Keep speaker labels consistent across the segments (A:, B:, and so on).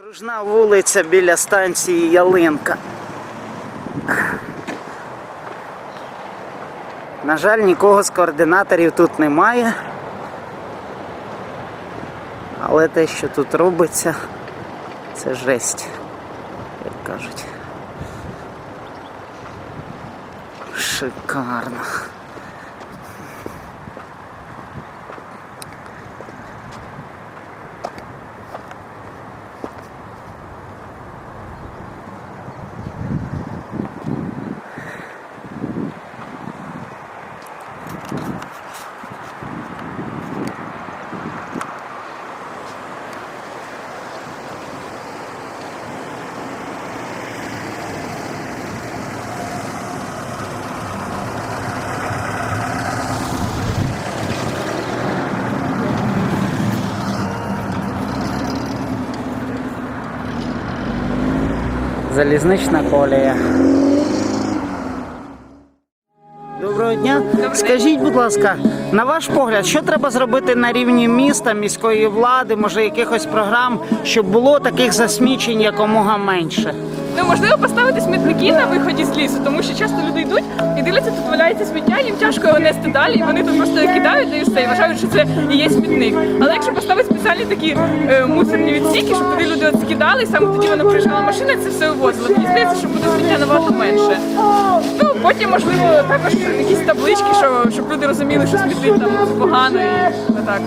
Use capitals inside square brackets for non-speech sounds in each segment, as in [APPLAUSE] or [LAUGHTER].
A: Окружна вулиця біля станції Ялинка. На жаль, нікого з координаторів тут немає. Але те, що тут робиться, це жесть, як кажуть. Шикарно. Залізнична колія. Доброго дня. Скажіть, будь ласка, на ваш погляд, що треба зробити на рівні міста, міської влади, може якихось програм, щоб було таких засмічень якомога менше?
B: Можливо поставити смітники на виході з лісу, тому що часто люди йдуть і дивляться, тут валяється сміття, їм тяжко його нести далі, і вони тут просто кидають і все, і вважають, що це і є смітник. Але якщо поставити спеціальні такі е, мусорні відсіки, щоб туди люди от скидали, і саме тоді вона приїжджала машина, це все вивозила. Мені здається, що буде сміття набагато менше. Потім, можливо, також якісь таблички, що щоб люди розуміли, що смітити там погано і так.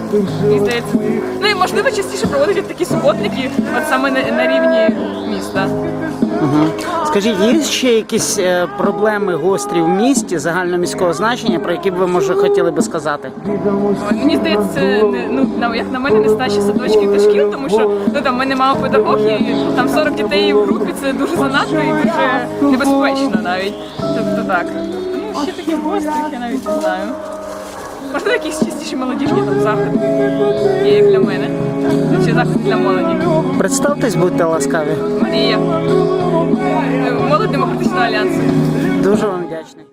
B: Мені здається. Ну і можливо частіше проводити такі суботники, от саме на, на рівні міста.
A: Скажіть, є ще якісь е, проблеми гострі в місті загальноміського значення, про які б ви може хотіли би сказати?
B: Ой, Мені здається, це не ну на як на мене нестача садочків та шкіл, тому що ну там в мене мама педагог і там 40 дітей в групі це дуже занадто і дуже небезпечно навіть. Тобто так. Ну ще такі гострих, я навіть не знаю. Можливо, якісь чистіші молодіжні там заходи є як для мене. Чи заходи для молоді.
A: Представтесь, будьте ласкаві.
B: Марія. Молодь демократичного альянсу.
A: Дуже вам вдячний.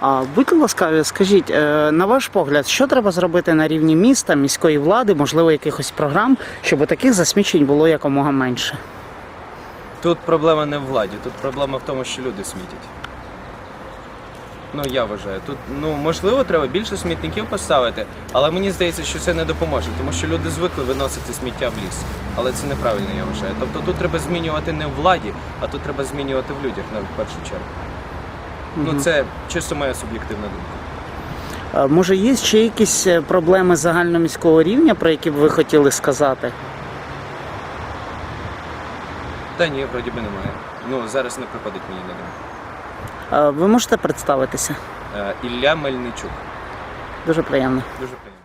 A: А будьте ласкаві, скажіть, е, на ваш погляд, що треба зробити на рівні міста, міської влади, можливо, якихось програм, щоб таких засмічень було якомога менше?
C: Тут проблема не в владі, тут проблема в тому, що люди смітять. Ну, я вважаю. Тут, ну, можливо, треба більше смітників поставити, але мені здається, що це не допоможе, тому що люди звикли виносити сміття в ліс. Але це неправильно, я вважаю. Тобто тут треба змінювати не в владі, а тут треба змінювати в людях, на в першу чергу. Ну, це чисто моя суб'єктивна думка.
A: А, Може, є ще якісь е, проблеми загальноміського рівня, про які б ви хотіли сказати?
C: Та ні, вроді би немає. Ну, зараз не приходить мені на думку.
A: Ви можете представитися?
C: Е, Ілля Мельничук.
A: Дуже приємно.
C: Дуже приємно.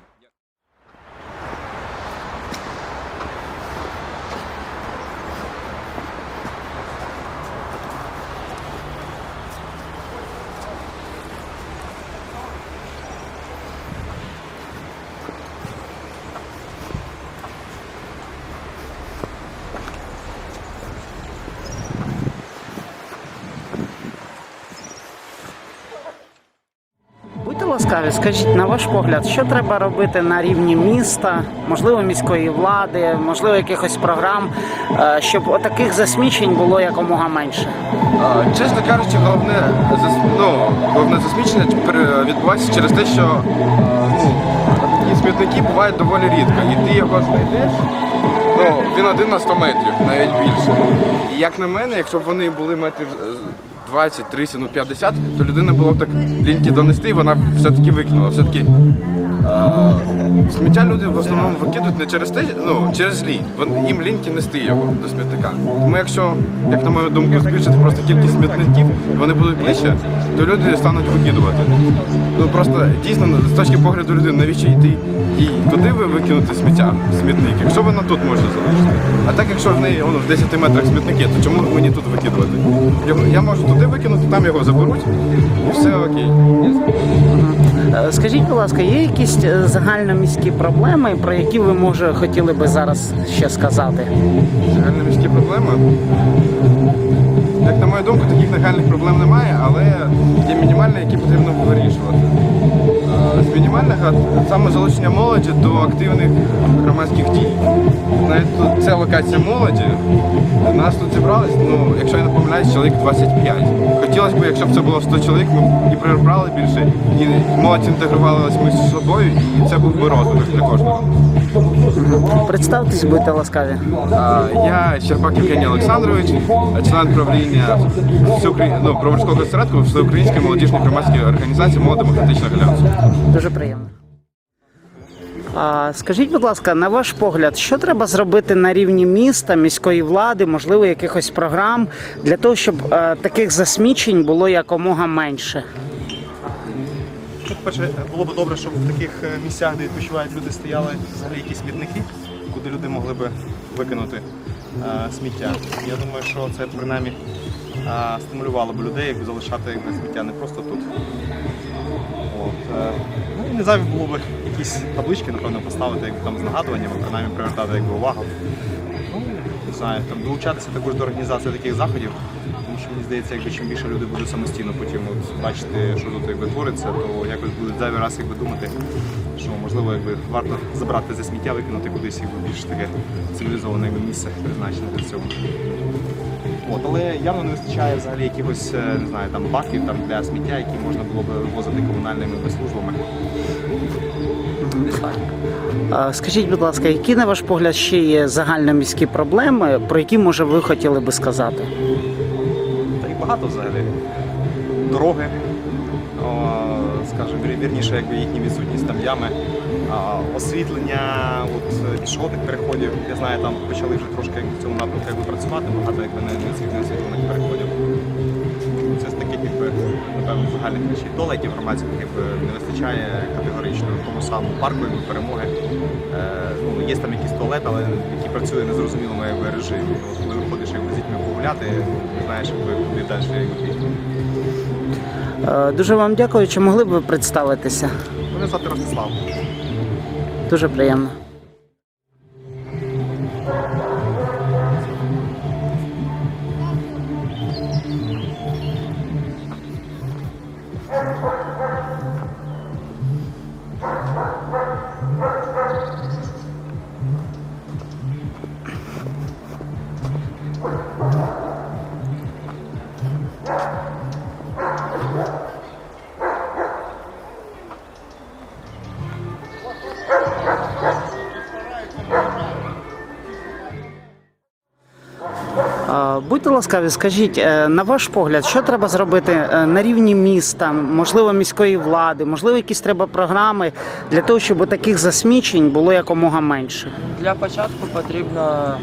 A: Ласкаві, скажіть, на ваш погляд, що треба робити на рівні міста, можливо, міської влади, можливо, якихось програм, е, щоб отаких засмічень було якомога менше?
D: Чесно кажучи, головне ну, головне засмічення відбувається через те, що ну, смітники бувають доволі рідко. І ти його знайдеш, ну, він один на 100 метрів, навіть більше. І як на мене, якщо б вони були метрів 20, 30, ну 50, то людина була б так ліньки донести, і вона все-таки викинула. Все-таки сміття люди в основному викидують не через те, ну, через лінь. Вон- Їм ліньки нести його до смітника. Тому якщо, як на мою думку, збільшити просто кількість смітників, і вони будуть ближче, то люди стануть викидувати. Ну просто дійсно з точки погляду людини, навіщо йти і куди ви викинути сміття, смітник, якщо вона тут може залишити. А так якщо в неї воно в 10 метрах смітники, то чому мені тут викидувати? Я- Я можу туди викинути, там його заберуть і все окей.
A: Е, Скажіть, будь ласка, є якісь е, загальноміські проблеми, про які ви може хотіли би зараз ще сказати?
D: Загальноміські проблеми. Як на мою думку, таких нагальних проблем немає, але є мінімальні, які потрібно вирішувати. З мінімальних а саме залучення молоді до активних громадських дій. Навіть тут це локація молоді. Нас тут зібралось, ну, якщо я не помиляюсь, чоловік 25. Хотілося б, якщо б це було 100 чоловік, ми і прибрали більше, і молодь інтегрувалася між собою, і це був би розвиток для кожного.
A: Представтесь, будьте ласкаві.
D: Я Щербак Євгеній Олександрович, член правління ну, Броварського осередку Всеукраїнської молодіжної громадської організації Молода демократична альянсу.
A: Дуже приємно. А, скажіть, будь ласка, на ваш погляд, що треба зробити на рівні міста, міської влади, можливо, якихось програм для того, щоб е, таких засмічень було якомога менше?
E: По-перше, було б добре, щоб в таких е, місцях, де відпочивають люди, стояли взагалі якісь смітники, куди люди могли б викинути е, сміття. Я думаю, що це принаймні е, стимулювало б людей, якби залишати сміття не просто тут. От, е, ну і не зайві було б якісь таблички, напевно, поставити якби, там, з нагадуванням, принаймні привертати якби, увагу. Знаю, там, долучатися також до організації таких заходів, тому що мені здається, якби чим більше люди будуть самостійно потім от, бачити, що тут якби, твориться, то якось будуть зайвий раз якби, думати, що можливо якби, варто забрати за сміття, викинути кудись якби, більш таке цивілізоване якби, місце призначене для цього. От, але явно не вистачає взагалі якихось е, не знаю, там баків там, для сміття, які можна було б вивозити комунальними службами. Десь так.
A: Скажіть, будь ласка, які на ваш погляд ще є загальноміські проблеми, про які може ви хотіли би сказати?
E: Та й багато взагалі. Дороги, скажімо, вірніше, якби їхня відсутність там ями, освітлення от, пішохідних переходів. Я знаю, там почали вже трошки в цьому напрямку якби, працювати, багато якби не освітлених переходів. Загальних речей. Туалетів громадських не вистачає категорично. В тому самому парку якби, перемоги. Е, ну, є там якийсь туалет, але який працює в незрозумілому якби, режимі. Коли виходиш якби, з дітьми погуляти, не знаєш, якби, куди далі.
A: Е, Дуже вам дякую. Чи могли б ви представитися?
E: Мене звати Ростислав.
A: Дуже приємно. Ласкаві, скажіть, е, на ваш погляд, що треба зробити е, на рівні міста, можливо, міської влади, можливо, якісь треба програми для того, щоб таких засмічень було якомога менше?
F: Для початку потрібно,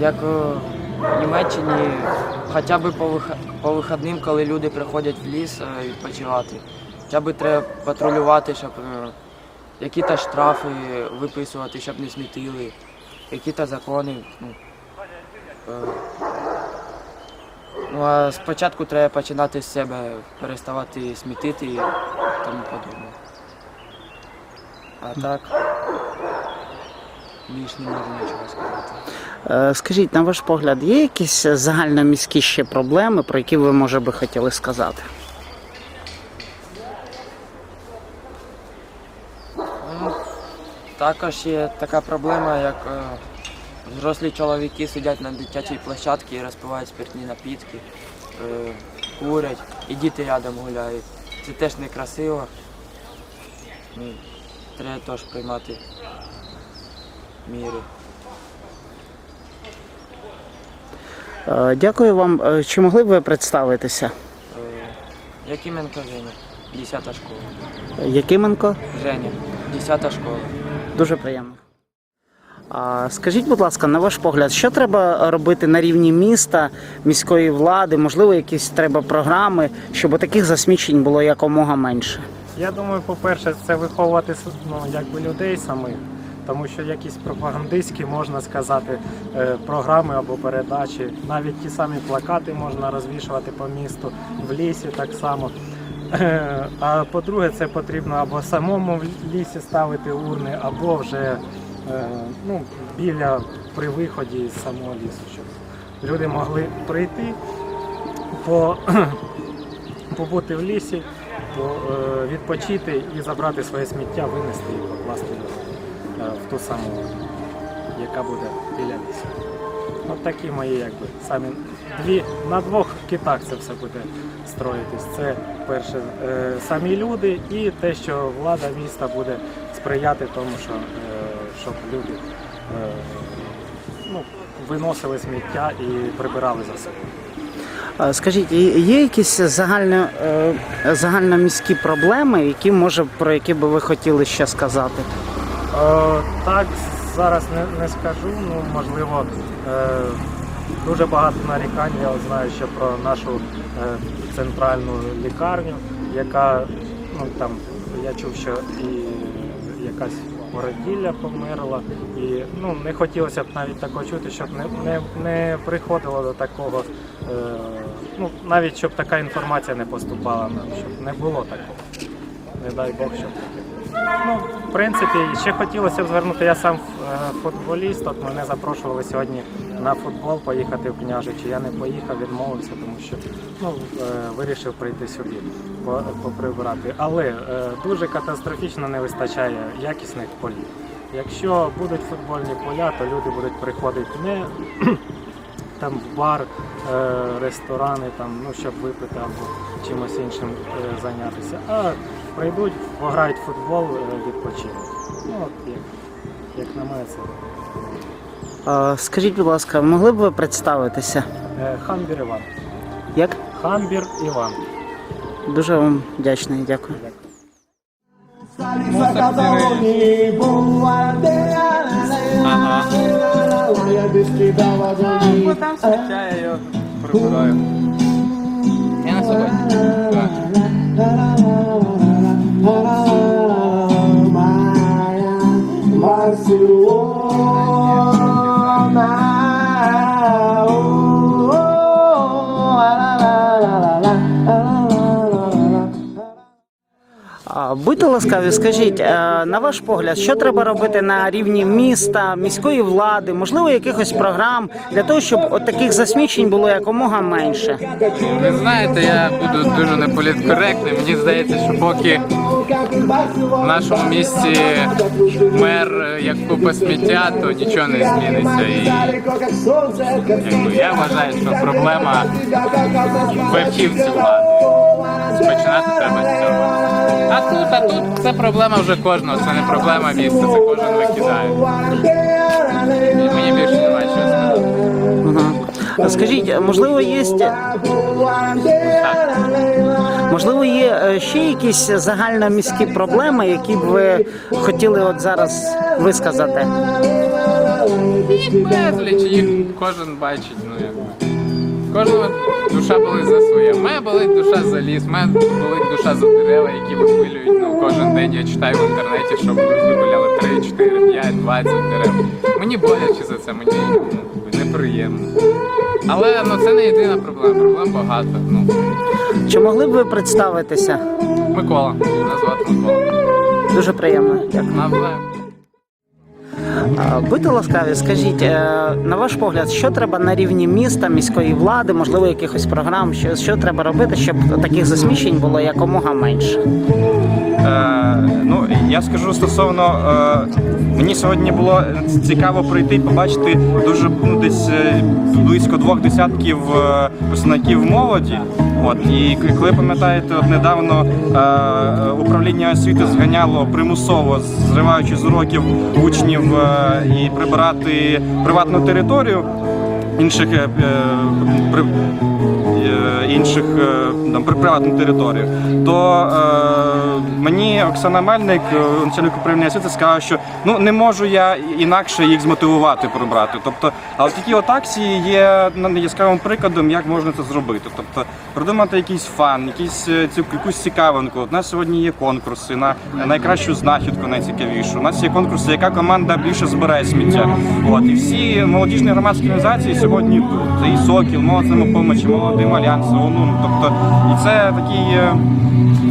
F: як у Німеччині, хоча б по, вих... вихідним, коли люди приходять в ліс е, відпочивати, хоча б треба патрулювати, щоб які-то штрафи виписувати, щоб не смітили, які-то закони. Ну, ну а спочатку треба починати з себе, переставати смітити і тому подобне. А так. Більш не можу нічого сказати.
A: Е, Скажіть, на ваш погляд, є якісь загальноміські ще проблеми, про які ви, може би, хотіли сказати?
F: Ну, також є така проблема, як е, Взрослі чоловіки сидять на дитячій площадці і розпивають спиртні напітки, е, курять, і діти рядом гуляють. Це теж некрасиво. Ну, треба теж приймати міри.
A: Е, дякую вам. Е, чи могли б ви представитися?
F: Якименко Женя, 10 школа.
A: Якименко?
F: Женя, 10 школа.
A: Дуже приємно. Скажіть, будь ласка, на ваш погляд, що треба робити на рівні міста, міської влади, можливо, якісь треба програми, щоб таких засмічень було якомога менше?
G: Я думаю, по-перше, це виховувати ну, якби людей самих, тому що якісь пропагандистські, можна сказати, е, програми або передачі, навіть ті самі плакати можна розвішувати по місту, в лісі так само. Е, А по-друге, це потрібно або самому в лісі ставити урни, або вже ну, біля при виході з самого лісу, щоб люди могли прийти по [CLEARS THROAT] побути в лісі, е, відпочити і забрати своє сміття, винести і його е, в ту саму, яка буде біля лісу. От такі мої якби самі дві на двох китах це все буде строїтись. Це перше е, самі люди і те, що влада міста буде сприяти тому, що е, щоб люди е, ну, виносили сміття і прибирали за собою.
A: Скажіть, є якісь загально, е, загальноміські проблеми, які може про які би ви хотіли ще сказати?
G: Е, так, зараз не, не скажу. Ну, можливо, е, дуже багато нарікань. Я знаю ще про нашу е, центральну лікарню, яка ну там я чув, що і якась породілля померла, і ну не хотілося б навіть такого чути, щоб не, не, не приходило до такого. Е, ну навіть щоб така інформація не поступала нам, щоб не було такого. Не дай Бог, щоб. Ну, в принципі, ще хотілося б звернути, я сам е, футболіст, от мене запрошували сьогодні на футбол поїхати в Княжичі. Я не поїхав, відмовився, тому що ну, е, вирішив прийти сюди, по- поприбирати. Але е, дуже катастрофічно не вистачає якісних полів. Якщо будуть футбольні поля, то люди будуть приходити не [CLEARS THROAT] там в бар, ресторани, там, ну, щоб випити або чимось іншим зайнятися. А прийдуть, пограють в футбол, е, відпочинуть. Ну, от як, як на мене, це
A: Скажіть, будь ласка, могли б ви представитися?
G: е, Хамбір Іван.
A: Як?
G: Хамбір Іван.
A: Дуже вам вдячний, дякую.
C: Бо там сміття я його прибираю. Я на собі. Так.
A: А, Будьте ласкаві, скажіть, е, на ваш погляд, що треба робити на рівні міста, міської влади, можливо, якихось програм для того, щоб от таких засмічень було якомога менше?
H: Ви знаєте, я буду дуже неполіткоректним. Мені здається, що поки в нашому місті мер е, як купа сміття, то нічого не зміниться. І якби, я вважаю, що проблема верхівці влади. Починати треба з цього. А тут, а тут це проблема вже кожного, це не проблема міста, це кожен викидає. І мені більше немає чого сказати.
A: Скажіть, можливо, є можливо, є е, ще якісь загальноміські проблеми, які б ви хотіли от зараз висказати?
H: Безліч їх кожен бачить, ну якби. Кожного душа болить за своє. Моя болить душа за ліс, моя болить душа за дерева, які вихвилюють. Ну кожен день я читаю в інтернеті, що вигуляли 3, 4, 5, 20 дерев. Мені боляче за це, мені ну, неприємно. Але ну це не єдина проблема, проблем багато. Ну,
A: Чи могли б ви представитися?
H: Микола, назвати Микола.
A: Дуже приємно. Дякую.
H: Навзаєм.
A: А, Будьте ласкаві, скажіть, е, на ваш погляд, що треба на рівні міста, міської влади, можливо, якихось програм, що, що треба робити, щоб таких засмічень було якомога менше?
I: Е, ну, я скажу стосовно. Е, мені сьогодні було цікаво прийти і побачити дуже ну, десь е, близько двох десятків е, представників молоді. От і коли пам'ятаєте, от недавно е, управління освіти зганяло примусово, зриваючи з уроків учнів е, і прибирати приватну територію. інших е, е, при- інших е, там, при приватних територіях, то е, мені Оксана Мельник, е, начальник управління освіти, сказала, що ну не можу я інакше їх змотивувати прибрати. Тобто, але такі от акції є ну, яскравим прикладом, як можна це зробити. Тобто придумати якийсь фан, якийсь е, якусь цікавинку. У нас сьогодні є конкурси на найкращу знахідку, найцікавішу. У нас є конкурси, яка команда більше збирає сміття. От і всі молодіжні громадські організації сьогодні тут. І Сокіл, молодь самопомочі, молодим альянс, ОНУ. Тобто, і це такий. е,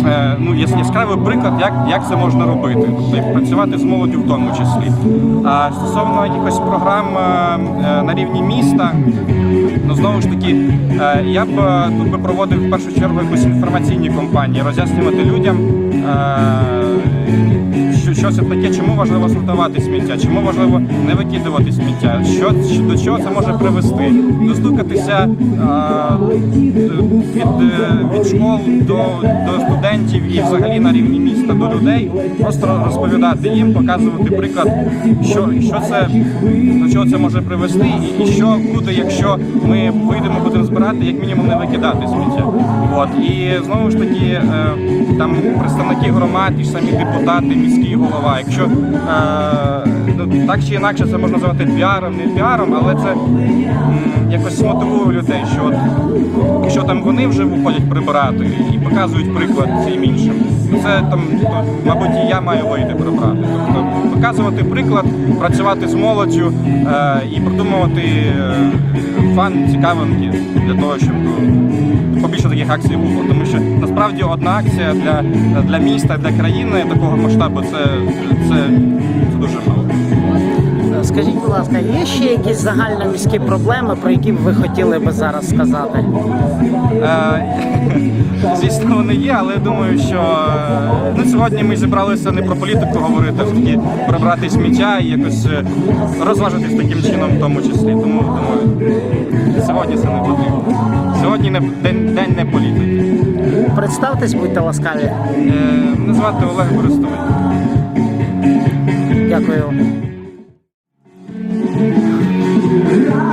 I: е, Ну, яскравий приклад, як, як це можна робити, тобто працювати з молоддю в тому числі. А стосовно якихось програм е, на рівні міста, ну знову ж таки, я б тут би проводив в першу чергу якусь інформаційні кампанії, роз'яснювати людям, що, це таке, чому важливо сортувати сміття, чому важливо не викидувати сміття, що, до чого це може привести, достукатися е, від, е, від школ до, до студентів і взагалі на рівні міста до людей, просто розповідати їм, показувати приклад, що, що це до чого це може привести, і, і що буде, якщо ми вийдемо, будемо збирати, як мінімум не викидати сміття. От і знову ж таки, е, там представники громад, ж самі депутати, міський голова. Якщо е, ну, так чи інакше це можна назвати піаром, не піаром, але це якось мотивує людей, що от, якщо там вони вже виходять прибирати і показують приклад цим іншим, це там, то, мабуть, і я маю вийти прибрати. Тобто показувати приклад, працювати з молоддю е, і придумувати е, фан цікавинки для того, щоб ну, побільше таких акцій було. Тому що насправді одна акція для, для міста, для країни такого масштабу це, це, це дуже мало.
A: Скажіть, будь ласка, є ще якісь загальноміські проблеми, про які б ви хотіли би зараз сказати?
I: Е, Звісно, вони є, але я думаю, що е, ну, сьогодні ми зібралися не про політику говорити, а все-таки прибрати сміття і якось е, розважитись таким чином, в тому числі. Тому думаю, сьогодні це не потрібно. Сьогодні не день, день не політики.
A: Представтесь, будьте ласкаві.
I: Е, Мене звати Олег Борисович.
A: Дякую.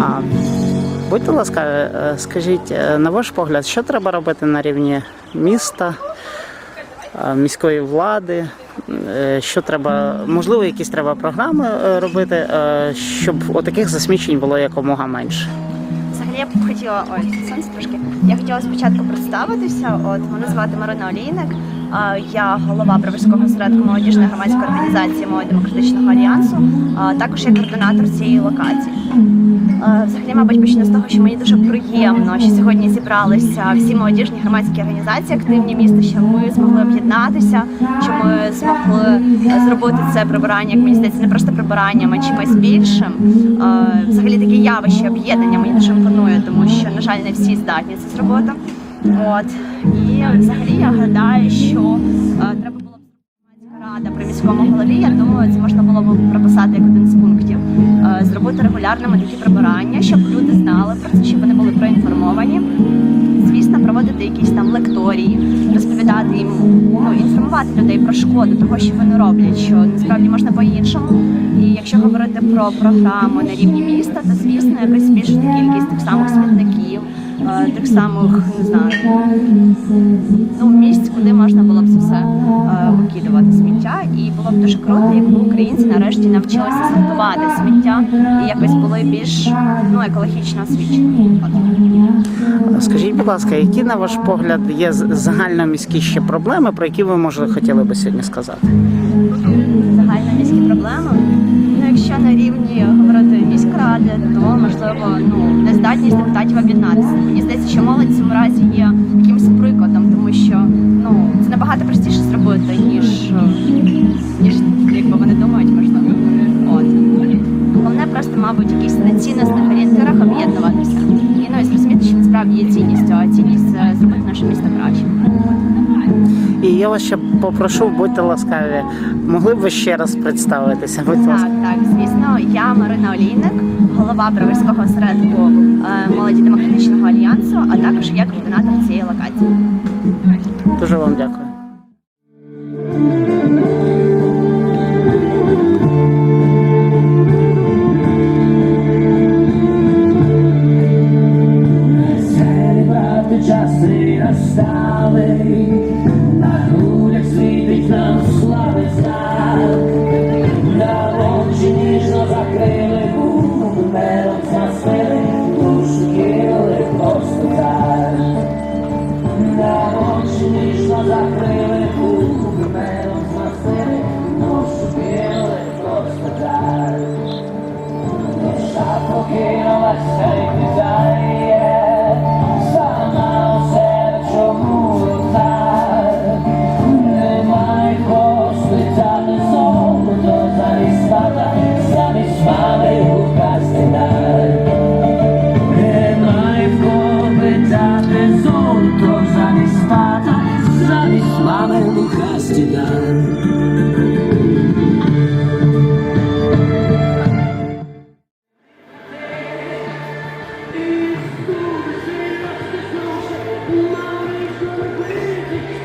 A: А, будьте ласкаві, е, скажіть, е, на ваш погляд, що треба робити на рівні міста, е, міської влади? Що треба, можливо, якісь треба програми робити, щоб отаких засмічень було якомога менше?
J: Взагалі я б хотіла ой, сонце трошки. Я хотіла спочатку представитися. От мене звати Марина Олійник. Я голова Броварського осередку молодіжної громадської організації Молодь демократичного альянсу. Також я координатор цієї локації. Взагалі, мабуть, почну з того, що мені дуже приємно, що сьогодні зібралися всі молодіжні громадські організації активні міста, що ми змогли об'єднатися, що ми змогли зробити це прибирання, як мені здається, не просто прибиранням, а чимось більшим. Взагалі таке явище об'єднання мені дуже імпонує, тому що, на жаль, не всі здатні це зробити. І взагалі я гадаю, що е, треба було б рада при міському голові. Я думаю, це можна було б прописати як один з пунктів. Е, Зробити регулярними такі прибирання, щоб люди знали про це, щоб вони були проінформовані. Звісно, проводити якісь там лекторії, розповідати їм, ну інформувати людей про шкоду того, що вони роблять, що насправді можна по-іншому. І якщо говорити про програму на рівні міста, то звісно якась збільшити кількість тих самих смітників, тих самих не знаю, ну місць, куди можна було б це все викидувати сміття. І було б дуже круто, якби українці нарешті навчилися сортувати сміття і якось були більш ну екологічно освічені.
A: Скажіть, будь ласка, які на ваш погляд є загальноміські ще проблеми, про які ви може хотіли би сьогодні сказати?
J: загальноміські проблеми. Міськради, то можливо ну нездатність депутатів об'єднатися. Мені здається, що молодь в цьому разі є якимось прикладом, тому що ну це набагато простіше зробити, ніж ніж якби вони думають, можливо. От головне просто мабуть, якісь на цінностних орієнтирах об'єднуватися. І навіть зрозуміти, що насправді є цінністю, а цінність
K: І я вас ще попрошу, будьте ласкаві, могли б ви ще раз представитися? Будь ласка.
J: Так, так, звісно, я Марина Олійник, голова Броварського осередку е, молоді демократичного альянсу, а також я координатор цієї локації.
K: Дуже вам дякую.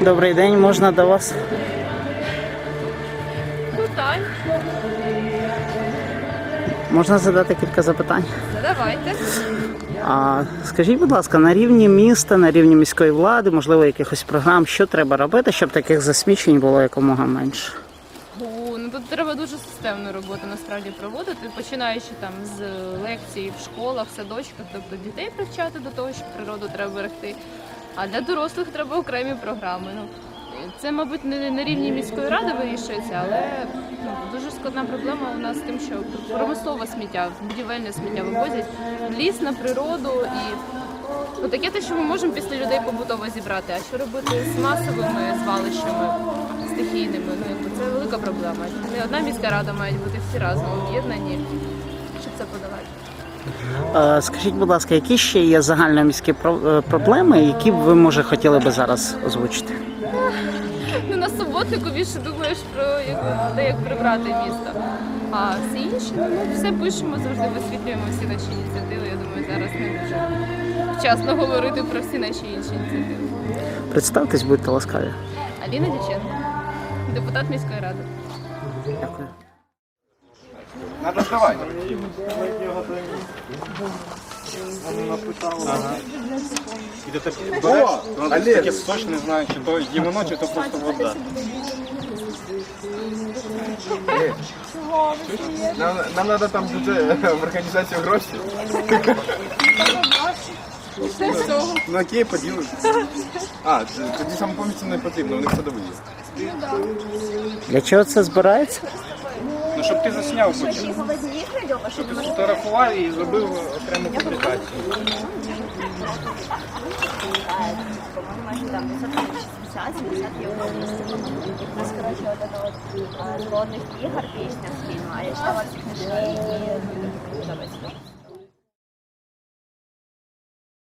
K: Добрий день, можна до вас?
L: Питань.
K: Можна задати кілька запитань?
L: Давайте.
K: А скажіть, будь ласка, на рівні міста, на рівні міської влади, можливо, якихось програм, що треба робити, щоб таких засмічень було якомога менше?
L: О, ну тут треба дуже системну роботу насправді проводити, починаючи там з лекцій в школах, садочках, тобто дітей привчати до того, що природу треба берегти. А для дорослих треба окремі програми. Ну це, мабуть, не на рівні міської ради вирішується, але ну, дуже складна проблема у нас з тим, що промислове сміття, будівельне сміття вивозять ліс на природу і ну, таке те, що ми можемо після людей побутово зібрати. А що робити з масовими звалищами стихійними? Ну це велика проблема. Не одна міська рада мають бути всі разом об'єднані, щоб це подавати.
K: Е, Скажіть, будь ласка, які ще є загальноміські е, проблеми, які б ви може хотіли би зараз озвучити?
L: Ну на суботнику більше думаєш про те, як прибрати місто. А все інше, ну ми все пишемо, завжди висвітлюємо всі наші ініціативи. Я думаю, зараз не дуже вчасно говорити про всі наші інші ініціативи.
K: Представтесь, будьте ласкаві.
L: Аліна Дяченко, депутат міської ради.
K: Дякую.
D: Надо здавати.
I: І ти так береш, воно таке точно не знаю, чи то гімно, чи то просто вода.
D: Нам, нам надо там бюджет в організацію гроші. Ну окей, поділимо. А, т- тоді самопоміці не потрібно, вони все доводять.
K: Для чого це збирається?
M: Ну, щоб ти засняв потім. Щоб ти сфотографував і зробив окрему публікацію.
J: Майже там 560 євро. У нас, коротше, от это вот голодних ігор пісня з фільму, а я читала ці книжки і подобається.